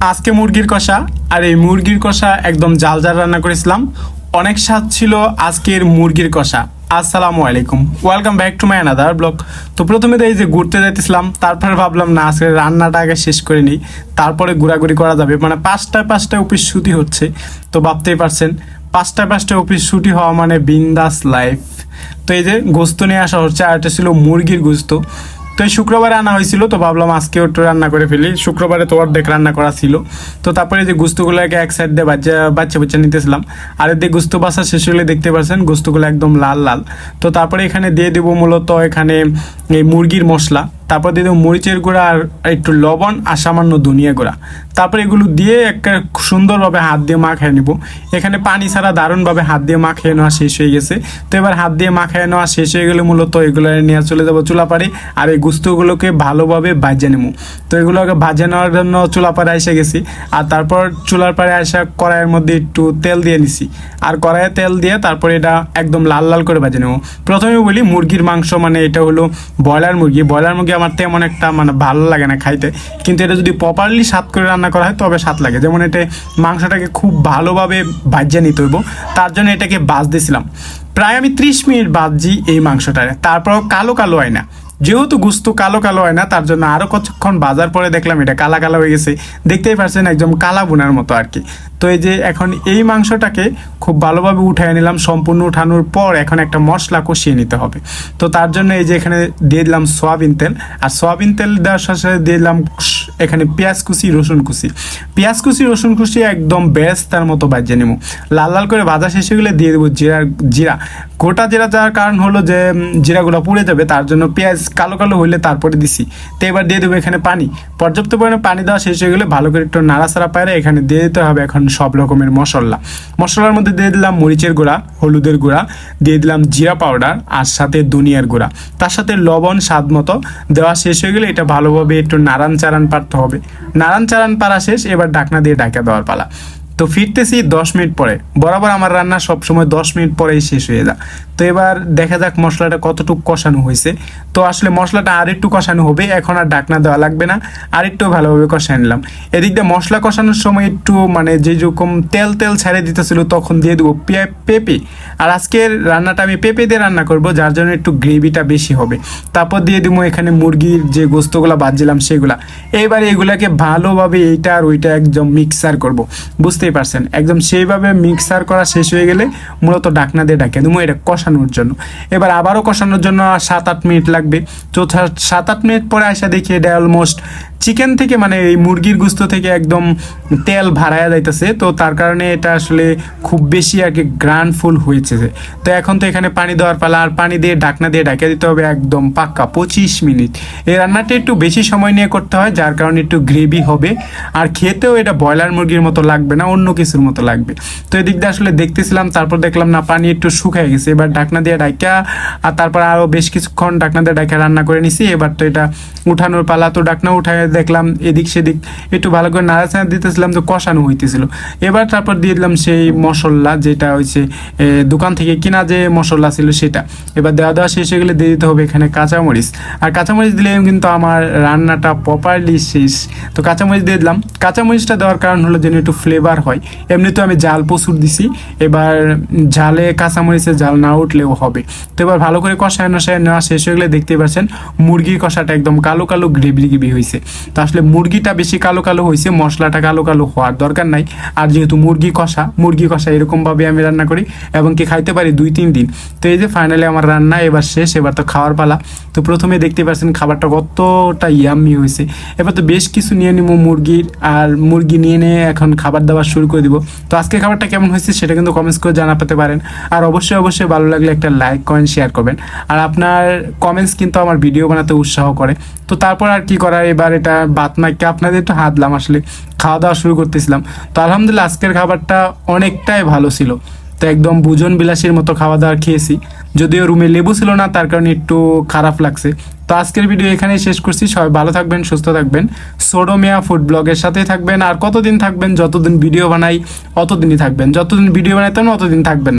আজকে মুরগির কষা, আর এই মুরগির কষা একদম জাল জাল রান্না করেছিলাম। অনেক স্বাদ ছিল আজকের মুরগির কষা। আসসালামু আলাইকুম। Welcome back to my another blog তো প্রথমে তো এই যে ঘুরতে যাইতেছিলাম, তারপরে ভাবলাম, না, আজকে রান্নাটা আগে শেষ করে নিই। তারপরে ঘোরাঘুরি করা যাবে। মানে পাঁচটায় পাঁচটায় অফিস ছুটি হচ্ছে, তো ভাবতেই পারছেন। পাঁচটায় পাঁচটায় অফিস ছুটি হওয়া মানে বিন্দাস লাইফ তো এই যে গোস্ত নিয়ে আসা হচ্ছে, আর এটা ছিল মুরগির গোস্ত। তো এই শুক্রবারে আনা হয়েছিল, তো ভাবলাম আজকে একটু রান্না করে ফেলি। শুক্রবারে তো অর্ধেক রান্না করা ছিল। তো তারপরে যে গুস্তুগুলোকে এক সাইড দিয়ে বাচ্চা বাচ্চা বাচ্চা নিতেছিলাম। আর এদিকে গুস্ত বাসা শেষ হলে দেখতে পাচ্ছেন গুস্তগুলো একদম লাল লাল। তো তারপরে এখানে দিয়ে দেবো মূলত এখানে এই মুরগির মশলা। তারপর দিয়ে দেবো মরিচের গুঁড়া আর একটু লবণ আর সামান্য ধনিয়া গুঁড়া। তারপরে এগুলো দিয়ে একটা সুন্দরভাবে হাত দিয়ে মাখিয়ে নিব। এখানে পানি ছাড়া দারুণভাবে হাত দিয়ে মাখিয়ে নেওয়া শেষ হয়ে গেছে। তো এবার হাত দিয়ে মাখিয়ে নেওয়া শেষ হয়ে গেলে মূলত এগুলো নিয়ে চলে যাব চুলাপাড়ে আর এই গুস্তগুলোকে ভালোভাবে ভাজে নেব। তো এগুলোকে ভাজে নেওয়ার জন্য চুলাপাড়ে এসে গেছি। আর তারপর চুলার পাড়ে আসা কড়াইয়ের মধ্যে একটু তেল দিয়ে নিছি। আর কড়াইয়ে তেল দিয়ে তারপরে এটা একদম লাল লাল করে ভাজে নেব। প্রথমে বলি মুরগির মাংস মানে এটা হলো ব্রয়লার মুরগি। ব্রয়লার মুরগি আমার তেমন একটা মানে ভালো লাগে না খাইতে। কিন্তু এটা যদি প্রপারলি স্বাদ করে রান্না করা হয়, তবে স্বাদ লাগে। যেমন এটা মাংসটাকে খুব ভালোভাবে ভাজিয়ে নিতে হইব। তার জন্য এটাকে বাজ দিয়েছিলাম প্রায় আমি ত্রিশ মিনিট বাজি এই মাংসটারে। তারপরও কালো কালো হয় না। যেহেতু গুস্ত কালো কালো হয় না, তার জন্য আরও কতক্ষণ বাজার পরে দেখলাম এটা কালা কালা হয়ে গেছে। দেখতেই পারছেন একদম কালা বোনার মতো আর কি। তো এই যে এখন এই মাংসটাকে খুব ভালোভাবে উঠাই নিলাম, সম্পূর্ণ উঠানোর পর এখন একটা মশলা কষিয়ে নিতে হবে। তো তার জন্য এই যে এখানে দিয়ে দিলাম সয়াবিন তেল। আর সয়াবিন তেল দেওয়ার সাথে সাথে দিয়ে দিলাম এখানে পেঁয়াজ কুচি, রসুন কুচি। পেঁয়াজ কুচি, রসুন কুচি একদম বেশ তার মতো বাজিয়ে নেব। লাল লাল করে ভাজা শেষে গেলে দিয়ে দেবো জিরা জিরা। গোটা জিরা যাওয়ার কারণ হলো যে জিরাগুলো পুড়ে যাবে, তার জন্য পেঁয়াজ কালো কালো হইলে তারপরে দিছি। তো এবার দিয়ে দেবো এখানে পানি। পর্যাপ্ত পরিমাণে পানি দেওয়া শেষ হয়ে গেলে ভালো করে একটু নাড়াচাড়া পায়রে এখানে দিয়ে দিতে হবে এখন সব রকমের মশলা। মশলার মধ্যে দিয়ে দিলাম মরিচের গুঁড়া, হলুদের গুঁড়া, দিয়ে দিলাম জিরা পাউডার আর সাথে দুনিয়ার গুঁড়া। তার সাথে লবণ স্বাদ মতো দেওয়া শেষ হয়ে গেলে এটা ভালোভাবে একটু নাড়ান চারান পারতে হবে। নাড়ান চারান পারা শেষ, এবার ডাকনা দিয়ে ডাকা দেওয়ার পালা। তো ফিরতেছি দশ মিনিট পরে। বরাবর আমার রান্না সবসময় দশ মিনিট পরেই শেষ হয়ে যায়। তো এবার দেখা যাক মশলাটা কতটুকু কষানো হয়েছে। তো আসলে মশলাটা আরেকটু কষানো হবে, এখন আর ডাকনা দেওয়া লাগবে না। আরেকটু ভালোভাবে কষায় নিলাম। এদিক দিয়ে মশলা কষানোর সময় একটু মানে যে রকম তেল তেল ছেড়ে দিতেছিল তখন দিয়ে দেবো পে- পেঁপে। আর আজকের রান্নাটা আমি পেঁপে দিয়ে রান্না করব, যার জন্য একটু গ্রেভিটা বেশি হবে। তারপর দিয়ে দেবো এখানে মুরগির যে গোস্তগুলো বাজছিলাম সেগুলা। এবার এগুলাকে ভালোভাবে এইটা আর ওইটা একদম মিক্সার করব। বুঝতেই পারছেন। একদম সেইভাবে মিক্সার করা শেষ হয়ে গেলে মূলত ডাকনা দিয়ে ডাকে দেবো, এটা কষানোর জন্য। এবার আবারও কষানোর জন্য সাত আট মিনিট লাগবে। তো সাত আট মিনিট পরে আসা দেখি এটা অলমোস্ট চিকেন থেকে মানে এই মুরগির গুস্ত থেকে একদম তেল ভাড়ায়া যাইতেছে, তো তার কারণে এটা আসলে খুব বেশি আর কি গ্রান্ডফুল হয়েছে। তো এখন তো এখানে পানি দেওয়ার পালা, আর পানি দিয়ে ঢাকনা দিয়ে ঢাকে দিতে হবে একদম পাক্কা পঁচিশ মিনিট। এই রান্নাটা একটু বেশি সময় নিয়ে করতে হয়, যার কারণে একটু গ্রেভি হবে। আর খেতেও এটা ব্রয়লার মুরগির মতো লাগবে না, অন্য কিছুর মতো লাগবে। তো এদিক দিয়ে আসলে দেখতেছিলাম, তারপর দেখলাম না, পানি একটু শুকায় গেছে। এবার ঢাকনা দিয়ে ডাকা আর তারপর আরও বেশ কিছুক্ষণ ঢাকনা দিয়ে ডাকা রান্না করে নিছি। এবার তো এটা উঠানোর পালা, তো ডাকনা উঠায় দেখলাম, এদিক সেদিক একটু ভালো করে নাড়াচাড়া দিতেছিলাম তো কষানো হইতেছিল। এবার তারপর দিয়ে দিলাম সেই মশলা যেটা হয়েছে দোকান থেকে কিনা যে মশলা ছিল সেটা। এবার দেওয়া দেওয়া শেষ হয়ে গেলে দিয়ে দিতে হবে এখানে কাঁচামরিচ। আর কাঁচামরিচ দিলে কিন্তু আমার রান্নাটা প্রপারলি শেষ। তো কাঁচামরিচ দিয়ে দিলাম। কাঁচামরিচটা দেওয়ার কারণ হলো যেন একটু ফ্লেভার হয়। এমনি তো আমি জাল প্রচুর দিছি। এবার ঝালে কাঁচামরিচের জাল না উঠলেও হবে। তো এবার ভালো করে কষায় নষায় নেওয়া শেষ হয়ে গেলে দেখতে পাচ্ছেন, মুরগির কষাটা একদম কালো কালো গ্রেভি গ্রেভি হয়েছে তো আসলে মুরগিটা বেশি কালো কালো হয়েছে মশলাটা কালো কালো হওয়ার দরকার নাই। আর যেহেতু মুরগি কষা মুরগি কষা এরকমভাবে আমি রান্না করি এবং কি খাইতে পারি দুই তিন দিন। তো এই যে ফাইনালি আমার রান্না এবার শেষ, এবার তো খাওয়ার পালা। তো প্রথমে দেখতে পাচ্ছেন খাবারটা কতটা ইয়াম্মি হয়েছে এবার তো বেশ কিছু নিয়ে নিবো মুরগির আর মুরগি নিয়ে নিয়ে এখন খাবার দাবার শুরু করে দিব। তো আজকে খাবারটা কেমন হয়েছে সেটা কিন্তু কমেন্টস করে জানা পেতে পারেন। আর অবশ্যই অবশ্যই ভালো লাগলে একটা লাইক কমেন্ট শেয়ার করবেন। আর আপনার কমেন্টস কিন্তু আমার ভিডিও বানাতে উৎসাহ করে। তো তারপর আর কি করার? এবার বাত মাইকে আপনাদের একটু হাতলাম আসলে। খাওয়া দাওয়া শুরু করতেছিলাম। তো আলহামদুলিল্লাহ আজকের খাবারটা অনেকটাই ভালো ছিল। তো একদম বুজন বিলাসীর মতো খাওয়া দাওয়া খেয়েছি। যদিও রুমে লেবু ছিল না, তার কারণে একটু খারাপ লাগছে। তো আজকের ভিডিও এখানেই শেষ করছি। সবাই ভালো থাকবেন, সুস্থ থাকবেন। সোডোমিয়া ফুড ব্লগের সাথে থাকবেন। আর কতদিন থাকবেন, যতদিন ভিডিও বানাই, অতদিনই থাকবেন। যতদিন ভিডিও বানাইতেন অতদিন থাকবেন।